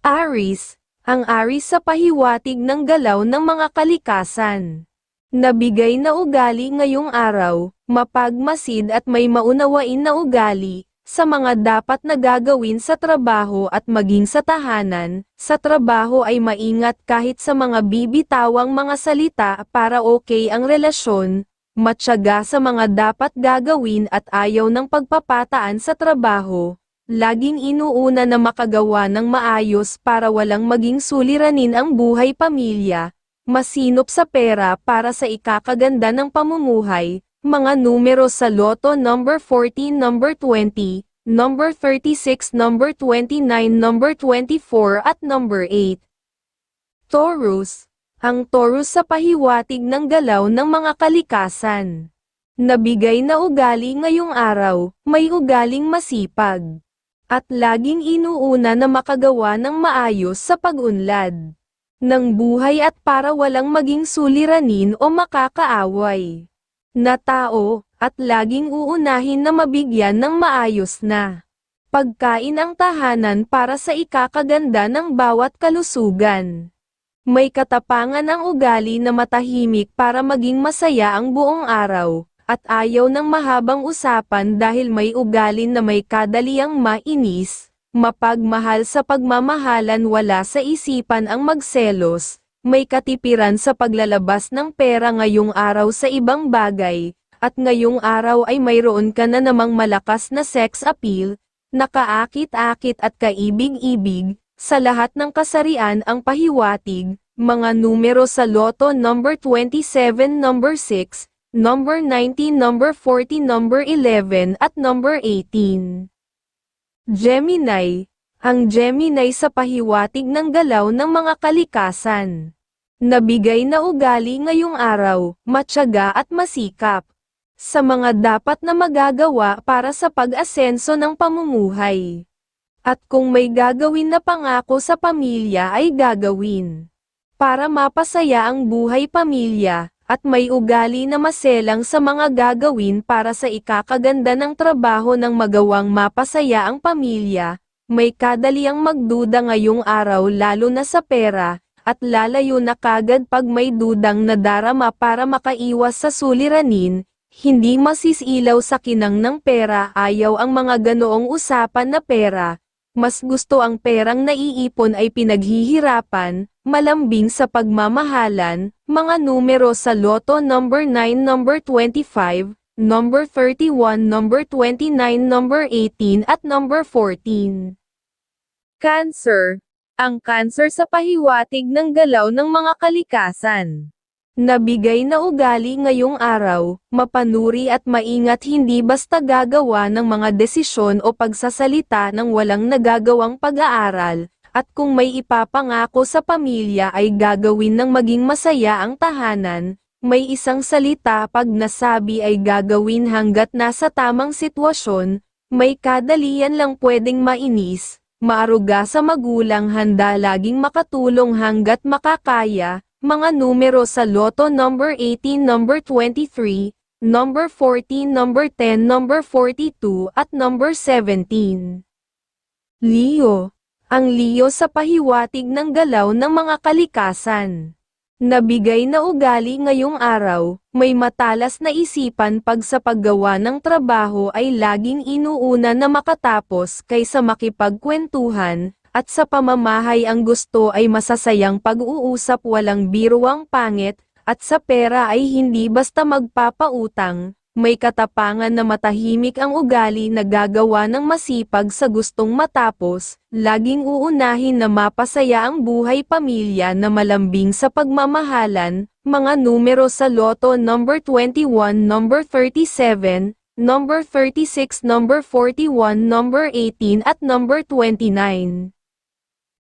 Aris, ang Aris sa pahiwatig ng galaw ng mga kalikasan. Nabigay na ugali ngayong araw, mapagmasid at may maunawain na ugali, sa mga dapat na gagawin sa trabaho at maging sa tahanan, sa trabaho ay maingat kahit sa mga bibitawang mga salita para okay ang relasyon, matyaga sa mga dapat gagawin at ayaw ng pagpapataan sa trabaho, laging inuuna na makagawa ng maayos para walang maging suliranin ang buhay pamilya, masinop sa pera para sa ikakaganda ng pamumuhay, mga numero sa loto number 14 number 20, number 36 number 29 number 24 at number 8. Taurus, ang Taurus sa pahiwatig ng galaw ng mga kalikasan. Nabigay na ugali ngayong araw, may ugaling masipag. At laging inuuna na makagawa ng maayos sa pag-unlad ng buhay at para walang maging suliranin o makakaaway na tao, at laging uunahin na mabigyan ng maayos na pagkain ang tahanan para sa ikakaganda ng bawat kalusugan. May katapangan ang ugali na matahimik para maging masaya ang buong araw, at ayaw ng mahabang usapan dahil may ugalin na may kadaliang mainis, mapagmahal sa pagmamahalan wala sa isipan ang magselos, may katipiran sa paglalabas ng pera ngayong araw sa ibang bagay, at ngayong araw ay mayroon ka na namang malakas na sex appeal, nakaakit-akit at kaibig-ibig, sa lahat ng kasarian ang pahiwatig, mga numero sa loto number 27 number 6, number 19 number 40 number 11 at number 18. Gemini, ang Gemini sa pahiwatig ng galaw ng mga kalikasan. Nabigay na ugali ngayong araw, matyaga at masikap. Sa mga dapat na magagawa para sa pag-asenso ng pamumuhay. At kung may gagawin na pangako sa pamilya ay gagawin. Para mapasaya ang buhay pamilya, at may ugali na maselang sa mga gagawin para sa ikakaganda ng trabaho ng magawang mapasaya ang pamilya, may kadaliang magduda ngayong araw lalo na sa pera, at lalayo na kagad pag may dudang nadarama para makaiwas sa suliranin, hindi masisilaw sa kinang ng pera ayaw ang mga ganoong usapan na pera, mas gusto ang perang naiipon ay pinaghihirapan, malambing sa pagmamahalan, mga numero sa loto number 9 number 25, number 31 number 29 number 18 at number 14. Cancer. Ang cancer sa pahiwatig ng galaw ng mga kalikasan. Nabigay na ugali ngayong araw, mapanuri at maingat hindi basta gagawa ng mga desisyon o pagsasalita ng walang nagagawang pag-aaral, at kung may ipapangako sa pamilya ay gagawin ng maging masaya ang tahanan, may isang salita pag nasabi ay gagawin hanggat nasa tamang sitwasyon, may kadalian lang pwedeng mainis, maaruga sa magulang handa laging makatulong hanggat makakaya, mga numero sa loto number 18 number 23, number 14 number 10 number 42 at number 17. Leo. Ang Leo sa pahiwatig ng galaw ng mga kalikasan. Nabigay na ugali ngayong araw, may matalas na isipan pag sa paggawa ng trabaho ay laging inuuna na makatapos kaysa makipagkwentuhan, at sa pamamahay ang gusto ay masasayang pag-uusap walang biruang pangit, at sa pera ay hindi basta magpapautang, may katapangan na matahimik ang ugali na gagawa ng masipag sa gustong matapos, laging uunahin na mapasaya ang buhay pamilya na malambing sa pagmamahalan, mga numero sa loto number 21 number 37, number 36 number 41 number 18 at number 29.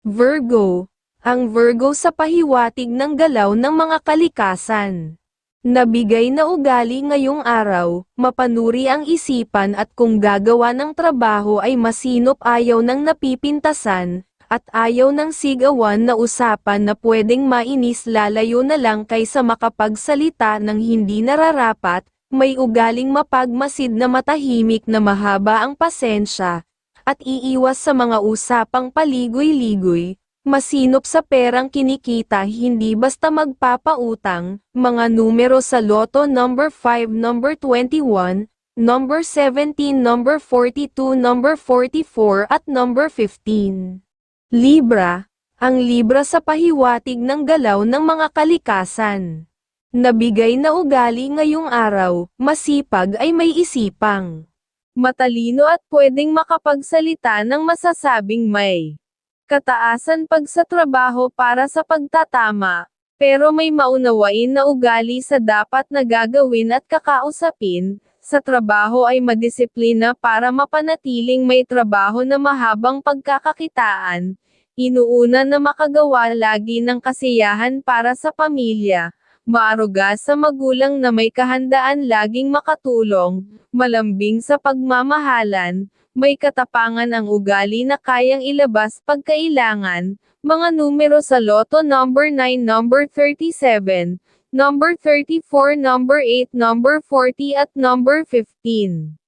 Virgo. Ang Virgo sa pahiwatig ng galaw ng mga kalikasan. Nabigay na ugali ngayong araw, mapanuri ang isipan at kung gagawa ng trabaho ay masinop ayaw ng napipintasan, at ayaw ng sigawan na usapan na pwedeng mainis lalayo na lang kaysa makapagsalita ng hindi nararapat, may ugaling mapagmasid na matahimik na mahaba ang pasensya, at iiwas sa mga usapang paligoy-ligoy, masinop sa perang kinikita hindi basta magpapautang, mga numero sa loto number 5 number 21, number 17 number 42 number 44 at number 15. Libra, ang Libra sa pahiwatig ng galaw ng mga kalikasan. Nabigay na ugali ngayong araw, masipag ay may isipang. Matalino at pwedeng makapagsalita ng masasabing may kataasan pag sa trabaho para sa pagtatama, pero may maunawain na ugali sa dapat na gagawin at kakausapin, sa trabaho ay madisiplina para mapanatiling may trabaho na mahabang pagkakakitaan, inuuna na makagawa lagi ng kasiyahan para sa pamilya, maaruga sa magulang na may kahandaan laging makatulong, malambing sa pagmamahalan, may katapangan ang ugali na kayang ilabas pagkailangan, mga numero sa loto number 9 number 37, number 34 number 8 number 40 at number 15.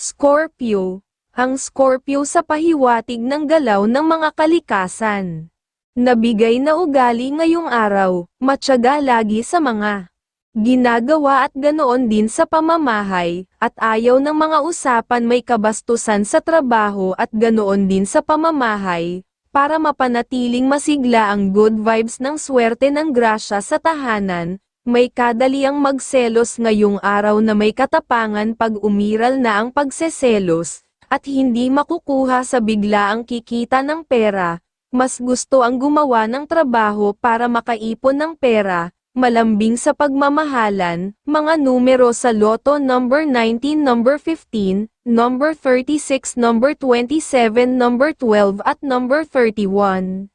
Scorpio, ang Scorpio sa pahiwatig ng galaw ng mga kalikasan. Nabigay na ugali ngayong araw, matyaga lagi sa mga ginagawa at ganoon din sa pamamahay, at ayaw ng mga usapan may kabastusan sa trabaho at ganoon din sa pamamahay, para mapanatiling masigla ang good vibes ng swerte ng grasya sa tahanan, may kadaliang magselos ngayong araw na may katapangan pag umiral na ang pagseselos, at hindi makukuha sa bigla ang kikita ng pera, mas gusto ang gumawa ng trabaho para makaipon ng pera, malambing sa pagmamahalan, mga numero sa loto number 19 number 15, number 36 number 27 number 12 at number 31.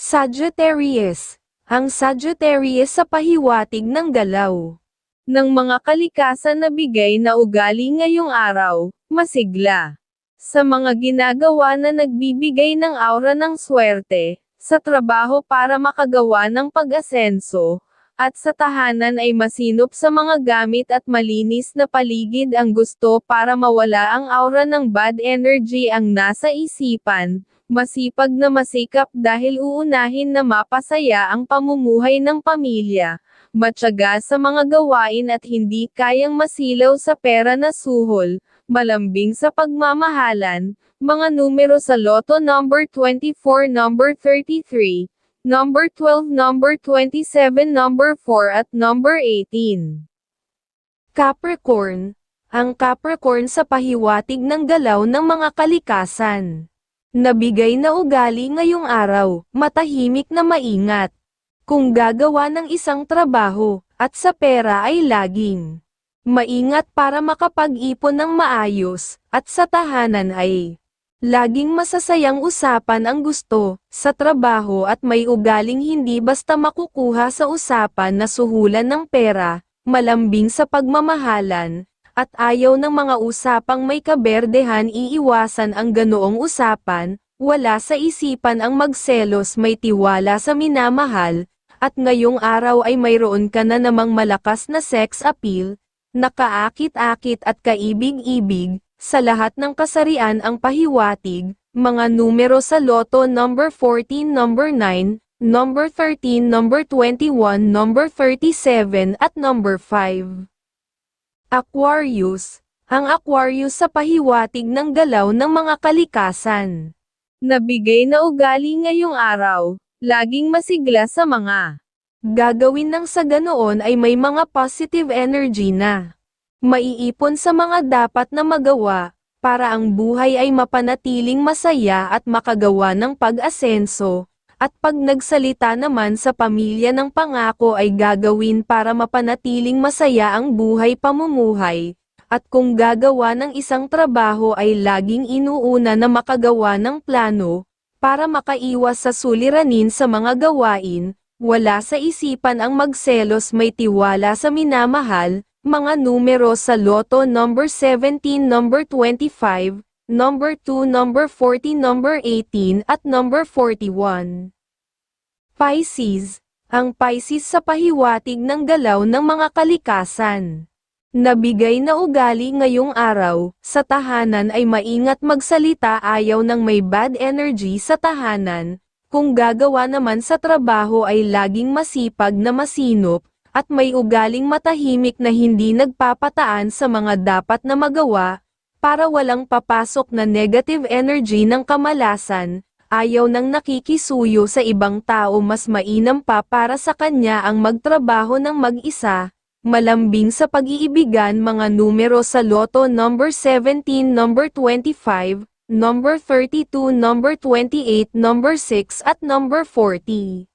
Sagittarius, ang Sagittarius sa pahiwatig ng galaw ng mga kalikasan na bigay na ugali ngayong araw, masigla. Sa mga ginagawa na nagbibigay ng aura ng swerte, sa trabaho para makagawa ng pag-asenso, at sa tahanan ay masinop sa mga gamit at malinis na paligid ang gusto para mawala ang aura ng bad energy ang nasa isipan, masipag na masikap dahil uunahin na mapasaya ang pamumuhay ng pamilya, matyaga sa mga gawain at hindi kayang masilaw sa pera na suhol, malambing sa pagmamahalan, mga numero sa loto number 24 number 33, number 12 number 27 number 4 at number 18. Capricorn, ang Capricorn sa pahiwatig ng galaw ng mga kalikasan. Nabigay na ugali ngayong araw, matahimik na maingat. Kung gagawa ng isang trabaho, at sa pera ay laging maingat para makapag-ipon ng maayos, at sa tahanan ay Laging masasayang usapan ang gusto, sa trabaho at may ugaling hindi basta makukuha sa usapan na suhulan ng pera, malambing sa pagmamahalan, at ayaw ng mga usapang may kaberdehan iiwasan ang ganoong usapan, wala sa isipan ang magselos may tiwala sa minamahal, at ngayong araw ay mayroon ka na namang malakas na sex appeal, nakaakit-akit at kaibig-ibig, sa lahat ng kasarian ang pahiwatig, mga numero sa loto number 14 number 9, number 13 number 21 number 37 at number 5. Aquarius, ang Aquarius sa pahiwatig ng galaw ng mga kalikasan. Nabigay na ugali ngayong araw, laging masigla sa mga gagawin ng sa ganoon ay may mga positive energy na. Maiipon sa mga dapat na magawa, para ang buhay ay mapanatiling masaya at makagawa ng pag-asenso, at pag nagsalita naman sa pamilya ng pangako ay gagawin para mapanatiling masaya ang buhay pamumuhay, at kung gagawa ng isang trabaho ay laging inuuna na makagawa ng plano, para makaiwas sa suliranin sa mga gawain, wala sa isipan ang magselos may tiwala sa minamahal, mga numero sa loto number 17 number 25, number 2 number 40 number 18 at number 41. Pisces, ang Pisces sa pahiwatig ng galaw ng mga kalikasan. Nabigay na ugali ngayong araw, sa tahanan ay maingat magsalita ayaw ng may bad energy sa tahanan, kung gagawa naman sa trabaho ay laging masipag na masinop, at may ugaling matahimik na hindi nagpapataan sa mga dapat na magawa, para walang papasok na negative energy ng kamalasan, ayaw nang nakikisuyo sa ibang tao mas mainam pa para sa kanya ang magtrabaho ng mag-isa, malambing sa pag-iibigan mga numero sa loto number 17 number 25, number 32 number 28 number 6 at number 40.